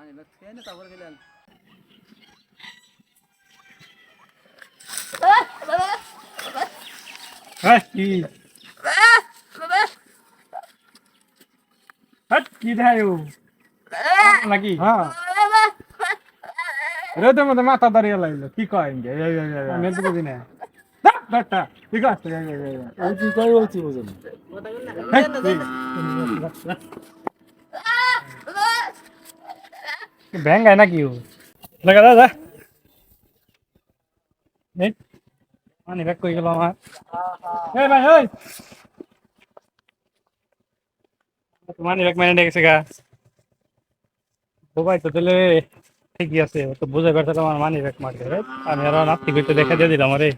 পানি ব্যাগ খেয়ে নে তারপরে গেলেন হ্যাঁ কি দেয় ও নাকি হ্যাঁ মধ্যে মাথা দাঁড়িয়ে লাগল কি কয় বুঝি না ঠিক আছে কি বলছি বুঝুন ব্যাঙ্গায় নাকি ও? লাগা দাদা এই মানে ব্যাগ কই গেল আমার? এই ভাই ওই। মানে ব্যাগ মানে গেছে গা। ও ভাই তো তাহলে ঠিকই আছে তো বুঝে পারছে আমার মানি ব্যাগ মারবে আমি আর নাস্তি করতে দেখা দিয়ে দিলাম আরে